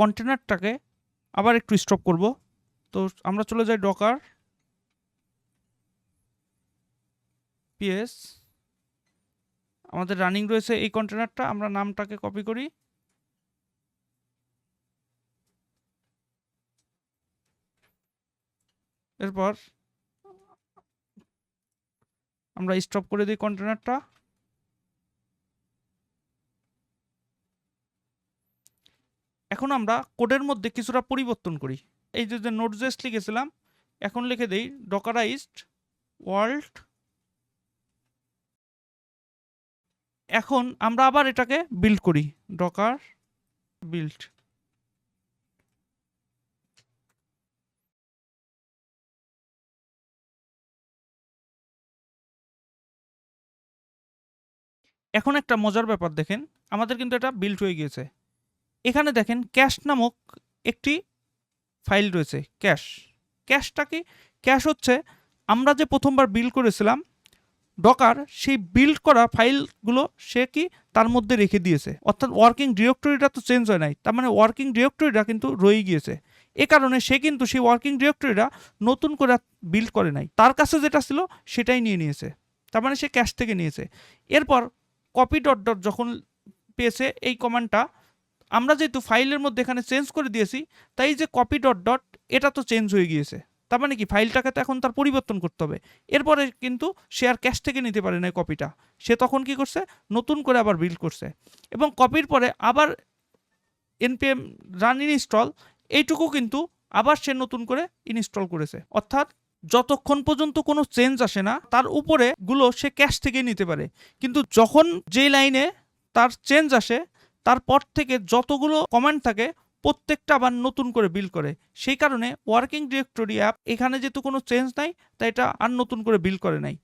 কন্টেনারটাকে আবার একটু স্টপ করব। তো আমরা চলে যাই ডকার পিএস আমাদের রানিং রয়েছে এই কন্টেনারটা আমরা নামটাকে কপি করি। এরপর আমরা স্টপ করে দিই কন্টেনারটা এখন আমরা কোডের মধ্যে কিছুটা পরিবর্তন করি। এই যে যে নোটজেস লিখেছিলাম, এখন লিখে দেই ডকারাইজড ওয়ার্ল্ড এখন আমরা আবার এটাকে বিল্ড করি ডকার বিল্ড এখন একটা মজার ব্যাপার দেখেন, আমাদের কিন্তু এটা বিল্ড হয়ে গিয়েছে। এখানে দেখেন ক্যাশ নামক একটি ফাইল রয়েছে ক্যাশ ক্যাশটা কি? ক্যাশ হচ্ছে, আমরা যে প্রথমবার বিল্ড করেছিলাম ডকার সেই বিল্ড করা ফাইলগুলো সে কি? তার মধ্যে রেখে দিয়েছে। অর্থাৎ ওয়ার্কিং ডিরেক্টরিটা তো চেঞ্জ হয় নাই, তার মানে ওয়ার্কিং ডিরেক্টরিটা কিন্তু রয়ে গিয়েছে। এ কারণে সে কিন্তু সেই ওয়ার্কিং ডিরেক্টরিটা নতুন করে বিল্ড করে নাই। তার কাছে যেটা ছিল, সেটাই নিয়ে নিয়েছে। তার মানে সে ক্যাশ থেকে নিয়েছে। এরপর কপি ডট ডট যখন পেয়েছে, এই কমান্ডটা আমরা যেহেতু ফাইলের মধ্যে এখানে চেঞ্জ করে দিয়েছি, তাই যে কপি ডট ডট এটা তো চেঞ্জ হয়ে গিয়েছে। তার মানে কি? ফাইলটাকে তো এখন তার পরিবর্তন করতে হবে। এরপরে কিন্তু সে আর ক্যাশ থেকে নিতে পারে না কপিটা সে তখন কি করছে? নতুন করে আবার বিল্ড করছে। এবং কপির পরে আবার এনপিএম রান ইনস্টল এইটুকু কিন্তু আবার সে নতুন করে ইনস্টল করেছে। অর্থাৎ যতক্ষণ পর্যন্ত কোনো চেঞ্জ আসে না, তার উপরে গুলো সে ক্যাশ থেকে নিতে পারে। কিন্তু যখন যেই লাইনে তার চেঞ্জ আসে তারপর থেকে যতগুলো কমান্ড থাকে, প্রত্যেকটা আবার নতুন করে বিল্ড করে। সেই কারণে ওয়ার্কিং ডিরেক্টরি অ্যাপ এখানে যেহেতু কোনো চেঞ্জ নাই, তাই এটা আর নতুন করে বিল্ড করে নাই।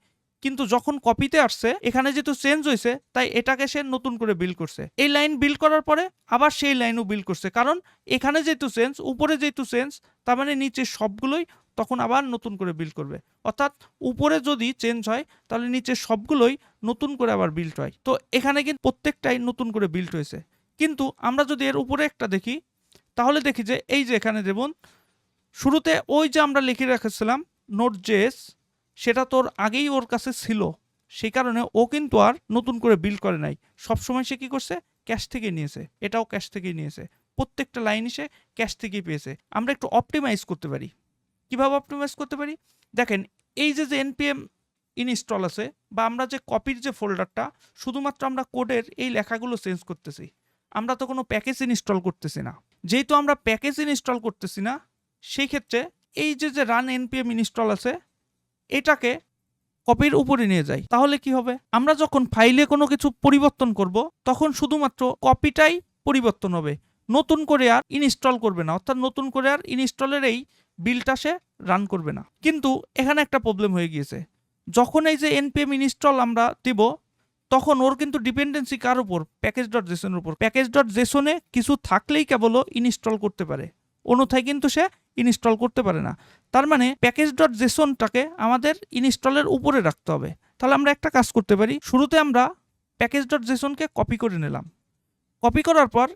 কিন্তু যখন কপিতে আসছে, এখানে যেহেতু চেঞ্জ হয়েছে, তাই এটাকে সে নতুন করে বিল করছে। এই লাইন বিল করার পরে আবার সেই লাইনও বিল করছে। কারণ এখানে যেহেতু চেঞ্জ উপরে যেহেতু চেঞ্জ তার মানে নিচে সবগুলোই তখন আবার নতুন করে বিল করবে। অর্থাৎ উপরে যদি চেঞ্জ হয়, তাহলে নিচে সবগুলোই নতুন করে আবার বিল্ড হয়। তো এখানে কিন্তু প্রত্যেকটাই নতুন করে বিল্ড হয়েছে। কিন্তু আমরা যদি এর উপরে একটা দেখি, তাহলে দেখি যে এই যে এখানে যেমন শুরুতে ওই যে আমরা লিখে রেখেছিলাম নোট জেস সেটা তোর আগেই ওর কাছে ছিল। সেই কারণে ও কিন্তু আর নতুন করে বিল করে নাই। সবসময় সে কি করছে? ক্যাশ থেকে নিয়েছে। এটাও ক্যাশ থেকেই নিয়েছে। প্রত্যেকটা লাইন সে ক্যাশ থেকেই পেয়েছে। আমরা একটু অপটিমাইজ করতে পারি। কীভাবে অপটিমাইজ করতে পারি? দেখেন, এই যে যে এনপিএম ইনস্টল আছে, বা আমরা যে কপির যে ফোল্ডারটা শুধুমাত্র আমরা কোডের এই লেখাগুলো চেঞ্জ করতেছি। আমরা তো কোনো প্যাকেজ ইনস্টল করতেছি না। যেহেতু আমরা প্যাকেজ ইনস্টল করতেছি না, সেই ক্ষেত্রে এই যে যে রান এনপিএম ইনস্টল আছে, এটাকে কপির উপরে নিয়ে যাই। তাহলে কি হবে? আমরা যখন ফাইলে কোনো কিছু পরিবর্তন করব, তখন শুধুমাত্র কপিটাই পরিবর্তন হবে। নতুন করে আর ইনস্টল করবে না। অর্থাৎ নতুন করে আর ইনস্টলের এই বিলটা সে রান করবে না। কিন্তু এখানে একটা প্রবলেম হয়ে গিয়েছে। যখন এই যে এনপিএম ইনস্টল আমরা দিব তখন ওর কিন্তু ডিপেন্ডেন্সি কার উপর? প্যাকেজ ডট জেসনের উপর। প্যাকেজ ডট জেসনে কিছু থাকলেই কেবল ইনস্টল করতে পারে। অন্যথায় কিন্তু সে ইনস্টল করতে পারে না। তার মানে প্যাকেজ ডট জেসনটাকে আমাদের ইনস্টলের উপরে রাখতে হবে। তাহলে আমরা একটা কাজ করতে পারি। শুরুতে আমরা প্যাকেজ ডট জেসনকে কপি করে নিলাম। কপি করার পর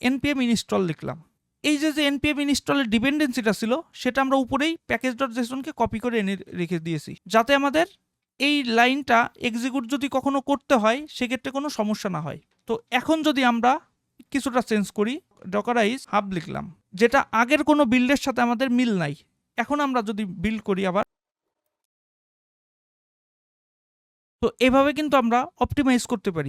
এনপিএম ইনস্টল লিখলাম। এই যে যে এনপিএম ইনস্টলের ডিপেন্ডেন্সিটা ছিল, সেটা আমরা উপরেই প্যাকেজ ডট জেসনকে কপি করে এনে রেখে দিয়েছি। যাতে আমাদের এই লাইনটা এক্সিকিউট যদি কখনো করতে হয়, সেক্ষেত্রে কোনো সমস্যা না হয়। তো এখন যদি আমরা কিছুটা চেঞ্জ করি ডকারাইজ হাব লিখলাম, যেটা আগের কোনো বিল্ডের সাথে আমাদের মিল নাই। এখন আমরা যদি বিল্ড করি আবার, তো এভাবে কিন্তু আমরা অপটিমাইজ করতে পারি।